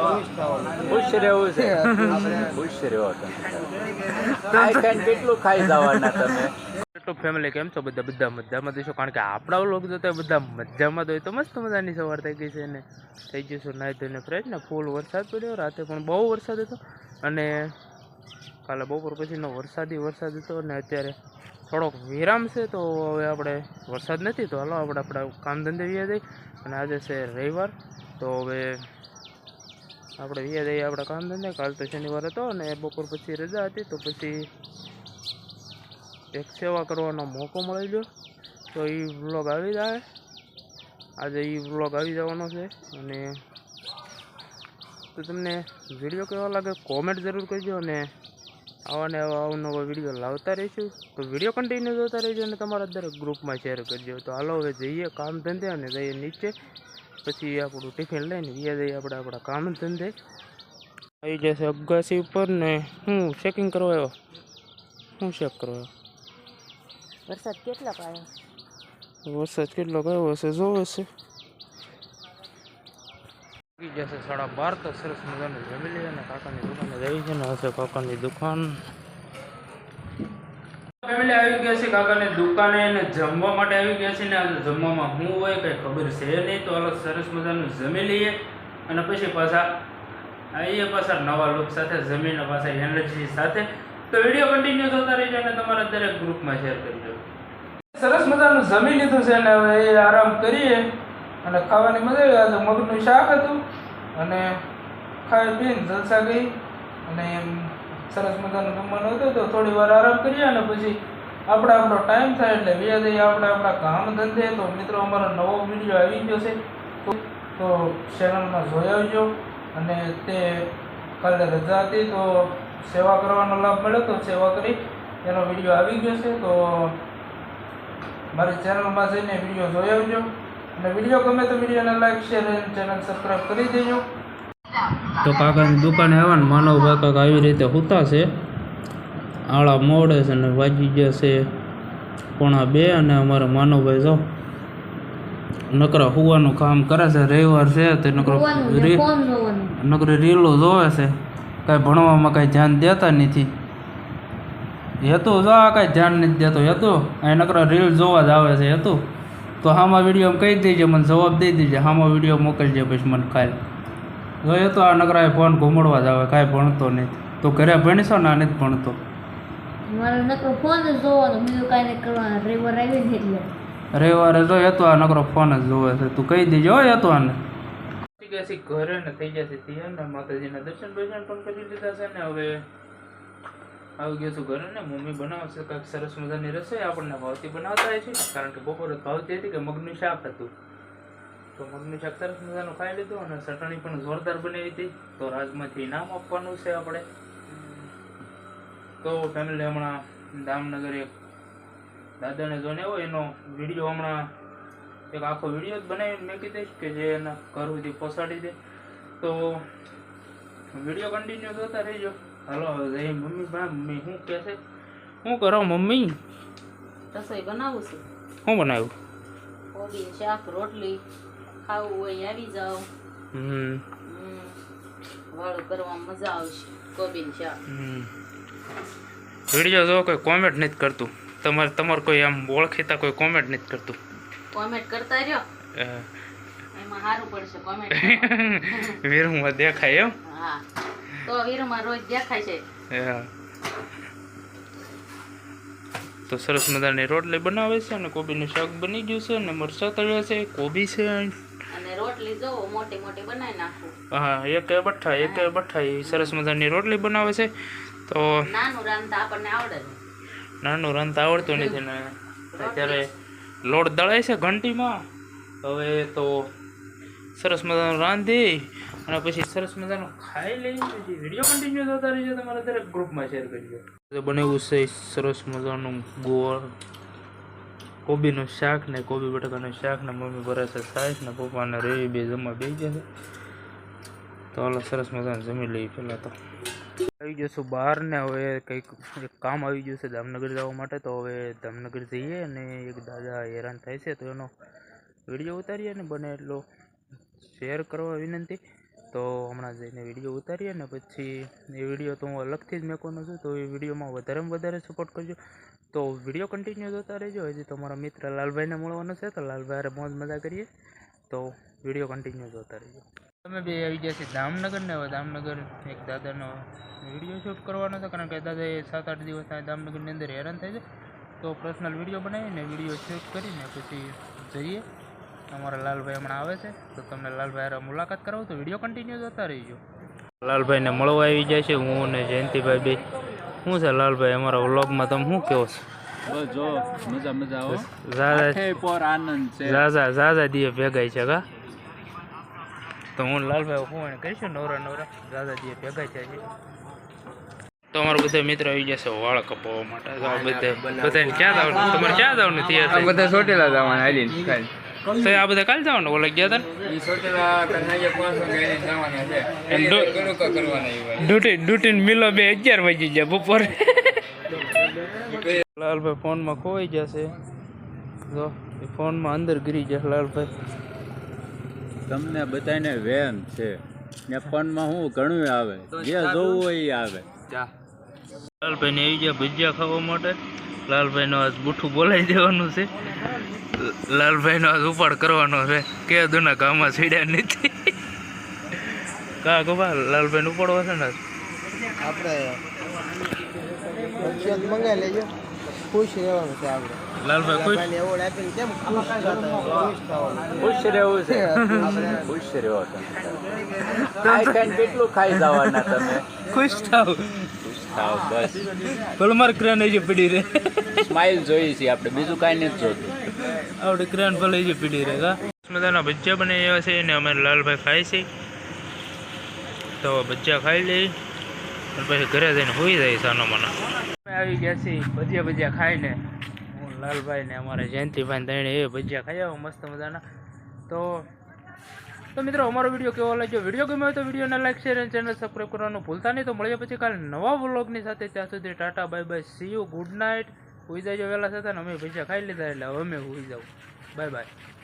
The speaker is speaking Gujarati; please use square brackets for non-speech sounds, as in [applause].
ખુશ રહેવું છે. ખુશ રહ્યો તમે કેટલું ખાઈ જવાના તમે? ફેમિલી કેમ છો બધા? બધા મજામાં દઈશું કારણ કે આપણા લોકો જોતા બધા મજામાં તો તો મસ્ત મજાની સવાર થઈ ગઈ છે ને. થઈ ગયું છે નાહી ધોઈને ફ્રેશ ને ફૂલ વરસાદ પડ્યો. રાતે પણ બહુ વરસાદ હતો. અને કાલે બપોર પછીનો વરસાદી વરસાદ હતો અને અત્યારે થોડોક વિરામ છે તો હવે આપણે વરસાદ નથી તો હાલો આપણે આપણા કામ ધંધે વ્યા જઈ અને આજે છે રવિવાર. તો હવે આપણે વ્યા જઈએ આપણા કામ ધંધે કાલ તો શનિવાર હતો અને બપોર પછી રજા હતી, તો પછી એક સેવા કરવાનો મોકો મળી ગયો. તો એ વ્લોગ આવી જાય. આજે એ વ્લોગ આવી જવાનો છે અને તો તમને વીડિયો કેવો લાગે કોમેન્ટ જરૂર કરજો અને આવા ને આવા અવનવા વીડિયો લાવતા રહીશું. તો વીડિયો કન્ટિન્યુ જોતા રહેજો અને તમારા દરેક ગ્રુપમાં શેર કરજો. તો હાલો હવે જઈએ કામ ધંધે અને જઈએ નીચે. પછી આપણું ટિફિન લઈને વ્યા જઈએ આપણે આપણા કામ ધંધે. આવી જશે અગાસી ઉપર ને હું ચેકિંગ કરવા આવ્યો. હું ચેક કરવા આવ્યો. વરસાદ કેટલા પાયો? વરસાદ કેટલો કયો હશે જોવે છે જશે સાડા બાર તો સરસ મજાનું જમી લઈએ અને કાકાની દુકાને જઈ છે ને હશે કાકાની દુકાન. ફેમિલી આવી ગયા છે કાકાની દુકાને એને જમવા માટે આવી ગયા છે ને આજે જમવામાં શું હોય કંઈ ખબર છે નહીં તો અલગ સરસ મજાનું જમી લઈએ અને પછી પાછા આવીએ પાછા નવા લોક સાથે, જમીને પાછા એનર્જી સાથે. તો વીડિયો કન્ટિન્યુ થતા રહેજો અને તમારા દરેક ગ્રુપમાં શેર કરી દો સરસ મજાનું જમી લીધું છે અને હવે આરામ કરીએ અને ખાવાની મજા આવી. આજે મગનું શાક હતું અને ખાઈ પીને જલસા ગઈ અને એમ સરસ મજાનું જમવાનું હતું તો થોડી વાર આરામ કરીએ અને પછી આપણે આપણો ટાઈમ થાય એટલે વ્યા જઈએ આપણે આપણા કામ ધંધે. તો મિત્રો, અમારો નવો વીડિયો આવી ગયો છે. તો ચેનલમાં જોઈ આવજો અને તે કાલે રજા હતી તો સેવા કરવાનો લાભ મળ્યો તો સેવા કરી એનો વીડિયો આવી ગયો છે. તો મારી ચેનલમાં જઈને વીડિયો જોઈ આવજો. અને વીડિયો ગમે તો વિડીયોને લાઈક શેર અને ચેનલ સબસ્ક્રાઈબ કરી દેજો. તો કાકાની દુકાને આવ્યા ને માનવ કાકા આવી રીતે હુતા છે. આળા મોડે છે ને વાગી ગયા છે પોણા બે અને અમારે માનવભાઈ જો નકરા હુવાનું કામ કરે છે. રવિવાર છે તે નકરો નકરો નકરી રીલો જોવે છે. કાંઈ ભણવામાં કાંઈ ધ્યાન દેતા નથી. હેતુ જો આ કાંઈ ધ્યાન નથી દેતો. હેતુ અહીં નકરા રીલ જોવા જ આવે છે. હેતુ તો હામાં વીડિયો કહી દેજે મને જવાબ દઈ દેજે. હામાં વીડિયો મોકલજે પછી મને કાલ. જો એ તો આ નકરાએ ફોન ઘૂમડવા જ આવે કાંઈ ભણતો નહીં તો ઘરે ભણીશો ને આ નથી ભણતો. મારે નકરો ફોન જ જોવાનો બીજું કાંઈ નહીં કરવાનું. રવિવાર આવી ને એટલે. રવિવારે જો એ તો આ નકરો ફોન જ જોવે છે. તું કહી દેજો એ તો આને. ઘરે ને થઈ જશે ત્યાં ને માતાજીના દર્શન દર્શન પણ કરી લીધા છે ને હવે. આવી ગયો છું ઘરે ને મમ્મી બનાવશે કાંઈક સરસ મજાની રસોઈ આપણને ભાવતી બનાવતા હોય છે કારણ કે બપોરે ભાવતી હતી કે મગનું શાક હતું. તો મમ્મી શાક સરસ મજાનું ખાઈ લીધું અને ચટણી પણ જોરદાર બનાવી હતી. તો રાજમાંથી નામ આપવાનું છે આપણે. તો ફેમિલી હમણાં દામનગર એક દાદાને જોને હોય એનો વીડિયો હમણાં એક આખો વીડિયો જ બનાવીને મેકી દઈશ કે જે એના ઘર સુધી પહોંચાડી દે. તો વીડિયો કન્ટિન્યુ જોતા રહેજો. હલો જઈ મમ્મી ભાઈ મમ્મી શું કહે છે? શું કરો મમ્મી? રસોઈ બનાવું છું. શું બનાવ્યું? શાક રોટલી. ખાવું હોય આવી જાઓ. હમ. વાળું કરવામાં મજા આવશે. કોબી શાક. વીડિયો જો કોઈ કોમેન્ટ નથી કરતું. તમારે તમારે કોઈ આમ ઓળખીતા કોઈ કોમેન્ટ નથી કરતું. કોમેન્ટ કરતા રહ્યો? એમાં સારું પડશે [laughs] કોમેન્ટ વીરમાં દેખાય એમ? હા. તો વીરમાં રોજ દેખાય છે. હા. તો સરસ મજાની રોટલી બનાવે છે અને કોબીનું શાક બની ગયું છે અને મરચાં તળ્યા છે કોબી છે. રોટલી જો મોટી મોટી બનાવી નાખું. હા એક બઠ્ઠા એક બઠ્ઠા એ સરસ મજાની રોટલી બનાવે છે. તો નાનું રાંધતા આપણને આવડે નાનું રાંધતા આવડતું નથી ને. અત્યારે લોટ દળાય છે ઘંટીમાં. હવે તો સરસ મજાનું રાંધી અને પછી સરસ મજાનું ખાઈ લઈ પછી વીડિયો કન્ટિન્યુ થતા રહીજો. તમારા દરેક ગ્રુપમાં શેર કરજો બનેવું છે સરસ મજાનું ગોળ. કોબીનું શાક ને કોબી બટાકાનું શાક ને મમ્મી ભરાશે છે ને પપ્પાને રેવી બે જમવા બે છે. તો હાલો, સરસ મજાને જમી લઈએ પહેલાં તો. આવી જશું બહાર ને, હવે કંઈક એક કામ આવી ગયું છે જામનગર જવા માટે, તો હવે જામનગર જઈએ અને એક દાદા હેરાન થાય છે, તો એનો વીડિયો ઉતારીએ ને બને એટલો શેર કરવા વિનંતી. તો હમણાં જઈને વીડિયો ઉતારીએ ને પછી એ વીડિયો તો હું અલગથી જ મેકોનો છું, તો એ વિડીયોમાં વધારેમાં વધારે સપોર્ટ કરજો. તો વીડિયો કન્ટિન્યુ જોતા રહેજો. હજી તો મારા મિત્ર લાલભાઈને મળવાનો છે, તો લાલભાઈ મોજ મજા કરીએ. તો વીડિયો કન્ટિન્યુ જોતા રહેજો. તમે બે આવી ગયા છે જામનગરને હવે દામનગર એક દાદાનો વીડિયો શૂટ કરવાનો છે કારણ કે દાદા એ સાત આઠ દિવસ જામનગરની અંદર હેરાન થાય છે તો પર્સનલ વીડિયો બનાવીને વીડિયો શૂટ કરીને પછી જઈએ. અમારા લાલભાઈ હમણાં આવે છે, તો તમને લાલભાઈ મુલાકાત કરાવું, તો વીડિયો કન્ટિન્યુ જોતા રહીજો. લાલભાઈને મળવા આવી જાય છે, હું અને જયંતિભાઈ બે. શું છે લાલભાઈ અમારા વ્લોગમાં તમે શું કહો છો? ઝાઝા ઝાઝા દીએ છે કા? તો હું લાલભાઈ ફોન કહીશું નવરા નવરા. ઝાઝા દીએ ભેગાય છે. તો અમારા બધા મિત્રો આવી જશે વાળ કપાવવા માટે. બધા બધાને ક્યાં જવાનું? તમારે ક્યાં જવાનું તૈયાર બધા ચોટેલા જવાના તો આ બધા કાલ જવાનું? ઓલા ગયા હતા ડ્યુટી ડ્યુટી મિલો બે અગિયાર વાગી ગયા બપોરે. [laughs] લાલભાઈ ફોનમાં ખોઈ છે. જો એ ફોનમાં અંદર ગીરી ગયા લાલભાઈ. તમને બધાને વેન છે. ને ફોનમાં હું ઘણું આવે. જે જોવું હોય એ આવે. લાલભાઈ ને આવી ગયા ભજીયા ખાવા માટે. લાલભાઈ નો આજ બુઠું બોલાવી દેવાનું છે. લાલભાઈ નો આજ ઉપાડ કરવાનો છે. કે દુના ગામમાં સીડ્યા નથી. કા ગોપા લાલભાઈ ને ઉપાડવા છે ને આજ? આપણે મંગાવી લેજો. ખુશ રહેવાનું છે આપણે. લાલભાઈ ખુશ? એવોર્ડ આપીને કેમ ખુશ ખુશ રહેવું છે. આપણે ખુશ રહ્યો તમે કેટલું ખાઈ જવાના તમે? ખુશ થાવ. થાવ બસ. પેલું મારે ક્રેન હજી પડી રે સ્માઇલ જોઈએ છીએ આપણે બીજું કાંઈ નથી જોતું. આપણે ક્રેન ભલે હજી પડી રે મજાના ભજીયા બને એવા છે ને અમે લાલભાઈ ખાઈ છે. તો ભજીયા ખાઈ લઈ અને પછી ઘરે જઈને હોઈ જાય સાનો મના. આવી ગયા છે ભજીયા ભજીયા ખાઈને. હું લાલભાઈ ને અમારે જયંતિભાઈ ત્રણે એ ભજીયા ખાઈ આવો મસ્ત મજાના. તો તો મિત્રો, અમારો વીડિયો કેવો લાગ્યો? વીડિયો ગમ્યો હોય તો વિડીયોને લાઈક શેર અને ચેનલ સબસ્ક્રાઈબ કરવાનું ભૂલતા નહીં. તો મળીએ પછી કાલે નવા વ્લોગની સાથે. ત્યાં સુધી tata bye bye see you good night હોઈ જાય વહેલા ને અમે પૈસા ખાઈ લીધા એટલે હવે અમે હોઈ જાઉં. Bye bye